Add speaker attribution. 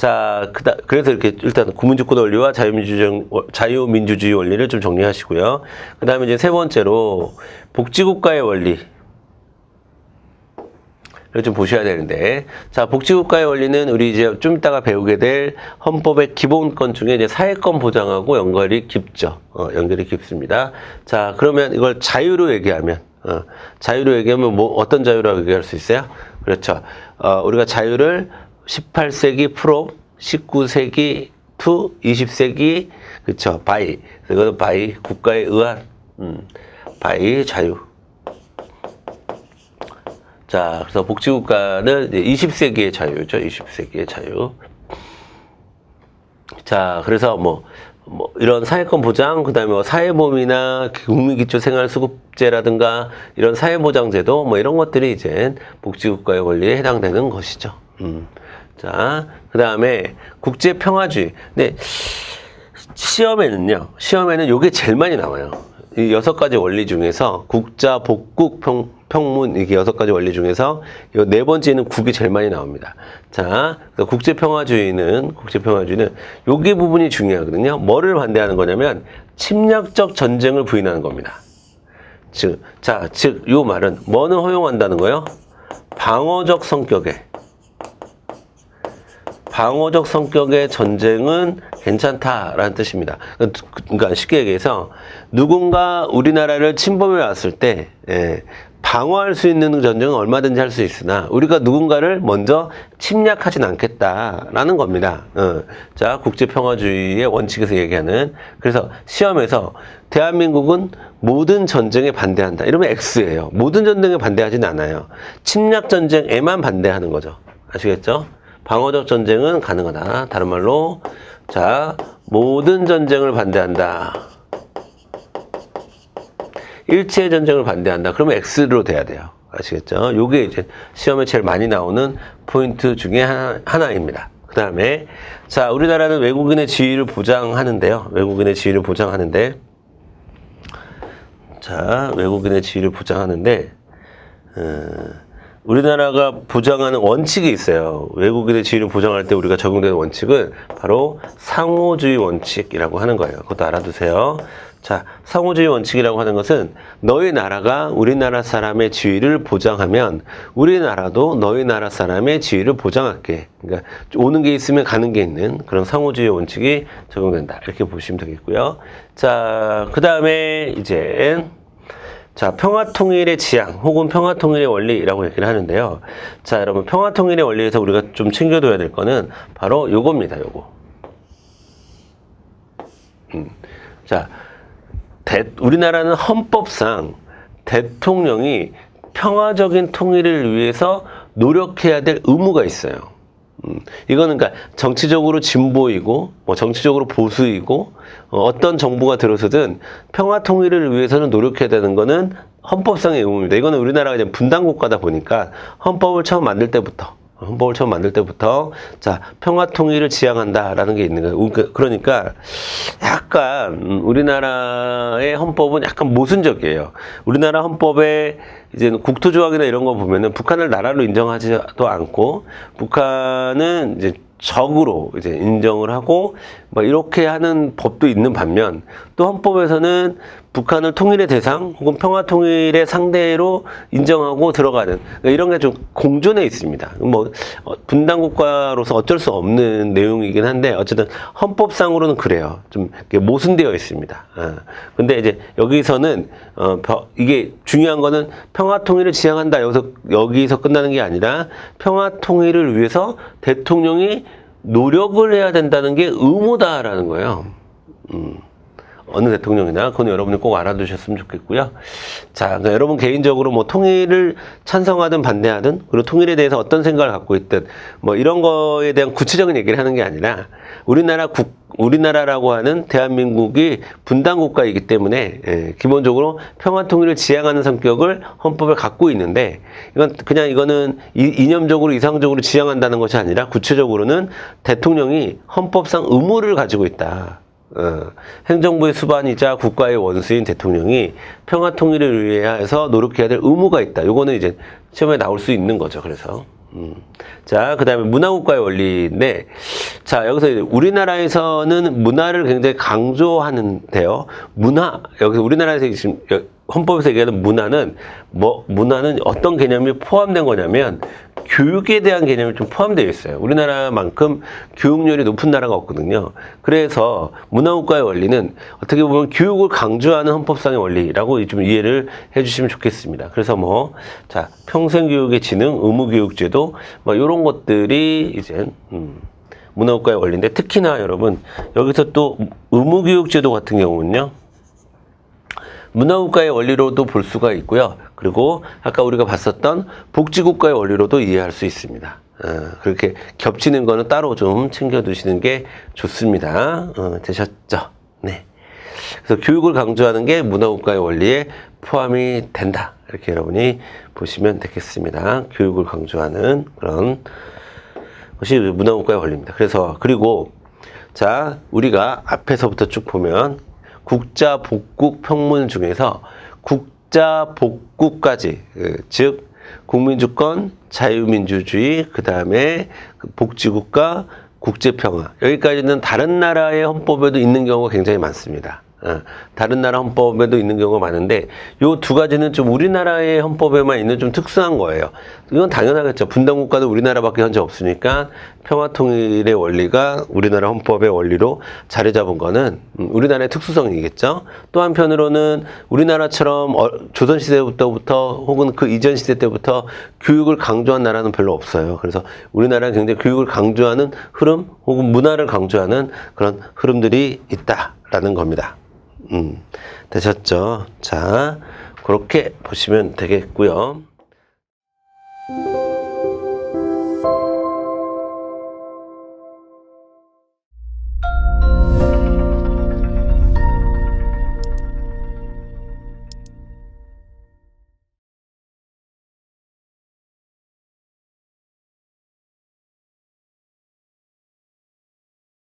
Speaker 1: 자, 그다, 그래서 이렇게 일단 국민주권 원리와 자유민주주의, 자유민주주의 원리를 좀 정리하시고요. 그 다음에 이제 세 번째로 복지국가의 원리. 를좀 보셔야 되는데. 자, 복지국가의 원리는 우리 이제 좀 이따가 배우게 될 헌법의 기본권 중에 이제 사회권 보장하고 연결이 깊죠. 어, 연결이 깊습니다. 자, 그러면 이걸 자유로 얘기하면, 어, 자유로 얘기하면 뭐, 어떤 자유라고 얘기할 수 있어요? 그렇죠. 어, 우리가 자유를 18세기 프로, 19세기 투, 20세기, 그쵸, 바이. 이거는 바이, 국가에 의한, 음, 바이 자유. 자, 그래서 복지국가는 20세기의 자유죠. 20세기의 자유. 자, 그래서 뭐, 뭐 이런 사회권 보장, 그 다음에 뭐 사회보험이나 국민기초생활수급제라든가 이런 사회보장제도 뭐 이런 것들이 이제 복지국가의 원리에 해당되는 것이죠. 음. 자, 그 다음에 국제평화주의. 근데 시험에는요, 시험에는 요게 제일 많이 나와요. 이 여섯 가지 원리 중에서 국자, 복국, 평, 평문, 이게 여섯 가지 원리 중에서 이 네 번째는 국이 제일 많이 나옵니다. 자, 그래서 국제평화주의는, 국제평화주의는 여기 부분이 중요하거든요. 뭐를 반대하는 거냐면 침략적 전쟁을 부인하는 겁니다. 즉, 자, 즉, 요 말은 뭐는 허용한다는 거예요? 방어적 성격의 방어적 성격의 전쟁은 괜찮다라는 뜻입니다. 그러니까 쉽게 얘기해서 누군가 우리나라를 침범해 왔을 때 예, 방어할 수 있는 전쟁은 얼마든지 할 수 있으나 우리가 누군가를 먼저 침략하진 않겠다라는 겁니다. 어, 자 국제평화주의의 원칙에서 얘기하는 그래서 시험에서 대한민국은 모든 전쟁에 반대한다. 이러면 X예요. 모든 전쟁에 반대하진 않아요. 침략 전쟁에만 반대하는 거죠. 아시겠죠? 방어적 전쟁은 가능하다. 다른 말로 자 모든 전쟁을 반대한다. 일체 전쟁을 반대한다. 그러면 X로 돼야 돼요. 아시겠죠? 요게 이제 시험에 제일 많이 나오는 포인트 중에 하나, 하나 입니다. 그 다음에 자 우리나라는 외국인의 지위를 보장하는데요. 외국인의 지위를 보장하는데 자 외국인의 지위를 보장하는데 어, 우리나라가 보장하는 원칙이 있어요. 외국인의 지위를 보장할 때 우리가 적용되는 원칙은 바로 상호주의 원칙이라고 하는 거예요. 그것도 알아두세요. 자, 상호주의 원칙이라고 하는 것은 너희 나라가 우리나라 사람의 지위를 보장하면 우리나라도 너희 나라 사람의 지위를 보장할게. 그러니까 오는 게 있으면 가는 게 있는 그런 상호주의 원칙이 적용된다. 이렇게 보시면 되겠고요. 자, 그 다음에 이제 자, 평화통일의 지향 혹은 평화통일의 원리라고 얘기를 하는데요. 자, 여러분 평화통일의 원리에서 우리가 좀 챙겨둬야 될 거는 바로 요겁니다. 요거. 음. 자, 대, 우리나라는 헌법상 대통령이 평화적인 통일을 위해서 노력해야 될 의무가 있어요. 음, 이거는 그러니까 정치적으로 진보이고 뭐 정치적으로 보수이고 어, 떤 정부가 들어서든 평화 통일을 위해서는 노력해야 되는 거는 헌법상의 의무입니다. 이거는 우리나라가 이제 분단 국가다 보니까 헌법을 처음 만들 때부터 헌법을 처음 만들 때부터 자 평화 통일을 지향한다라는 게 있는 거예요. 그- 그러니까 약간 음, 우리나라의 헌법은 약간 모순적이에요. 우리나라 헌법에 이제 국토조항이나 이런 거 보면은 북한을 나라로 인정하지도 않고 북한은 이제 적으로 이제 인정을 하고 뭐 이렇게 하는 법도 있는 반면 또 헌법에서는 북한을 통일의 대상 혹은 평화 통일의 상대로 인정하고 들어가는 그러니까 이런 게 좀 공존해 있습니다. 뭐 어, 분단 국가로서 어쩔 수 없는 내용이긴 한데 어쨌든 헌법상으로는 그래요. 좀 모순되어 있습니다. 아, 근데 이제 여기서는 어, 벼- 이게 중요한 거는 평화 통일을 지향한다 여기서 여기서 끝나는 게 아니라 평화 통일을 위해서 대통령이 노력을 해야 된다는 게 의무다라는 거예요. 음. 어느 대통령이나 그건 여러분이 꼭 알아두셨으면 좋겠고요. 자, 그러니까 여러분 개인적으로 뭐 통일을 찬성하든 반대하든 그리고 통일에 대해서 어떤 생각을 갖고 있든 뭐 이런 거에 대한 구체적인 얘기를 하는 게 아니라 우리나라 국 우리나라라고 하는 대한민국이 분단 국가이기 때문에 예, 기본적으로 평화 통일을 지향하는 성격을 헌법에 갖고 있는데 이건 그냥 이거는 이, 이념적으로 이상적으로 지향한다는 것이 아니라 구체적으로는 대통령이 헌법상 의무를 가지고 있다. 어, 행정부의 수반이자 국가의 원수인 대통령이 평화 통일을 위해서 노력해야 될 의무가 있다. 요거는 이제 시험에 나올 수 있는 거죠. 그래서 음. 자, 그 다음에 문화국가의 원리인데, 자, 여기서 우리나라에서는 문화를 굉장히 강조하는데요. 문화, 여기서 우리나라에서 지금 여- 헌법에서 얘기하는 문화는, 뭐, 문화는 어떤 개념이 포함된 거냐면, 교육에 대한 개념이 좀 포함되어 있어요. 우리나라만큼 교육열이 높은 나라가 없거든요. 그래서 문화국가의 원리는 어떻게 보면 교육을 강조하는 헌법상의 원리라고 좀 이해를 해주시면 좋겠습니다. 그래서 뭐, 자, 평생교육의 지능, 의무교육제도, 뭐, 이런 것들이 이제, 음, 문화국가의 원리인데 특히나 여러분, 여기서 또 의무교육제도 같은 경우는요, 문화국가의 원리로도 볼 수가 있고요. 그리고 아까 우리가 봤었던 복지국가의 원리로도 이해할 수 있습니다. 어, 그렇게 겹치는 거는 따로 좀 챙겨두시는 게 좋습니다. 어, 되셨죠? 네. 그래서 교육을 강조하는 게 문화국가의 원리에 포함이 된다. 이렇게 여러분이 보시면 되겠습니다. 교육을 강조하는 그런 것이 문화국가의 원리입니다. 그래서 그리고 자 우리가 앞에서부터 쭉 보면 국자 복국 평문 중에서 국 자 복국까지 그, 즉 국민주권 자유민주주의 그 다음에 복지국가 국제평화 여기까지는 다른 나라의 헌법에도 있는 경우가 굉장히 많습니다. 어, 다른 나라 헌법에도 있는 경우가 많은데 요 두 가지는 좀 우리나라의 헌법에만 있는 좀 특수한 거예요. 이건 당연하겠죠. 분단 국가도 우리나라밖에 현재 없으니까 평화 통일의 원리가 우리나라 헌법의 원리로 자리 잡은 거는 음, 우리나라의 특수성이겠죠. 또 한편으로는 우리나라처럼 어, 조선 시대부터 혹은 그 이전 시대 때부터 교육을 강조한 나라는 별로 없어요. 그래서 우리나라는 굉장히 교육을 강조하는 흐름 혹은 문화를 강조하는 그런 흐름들이 있다라는 겁니다. 음, 되셨죠? 자, 그렇게 보시면 되겠고요.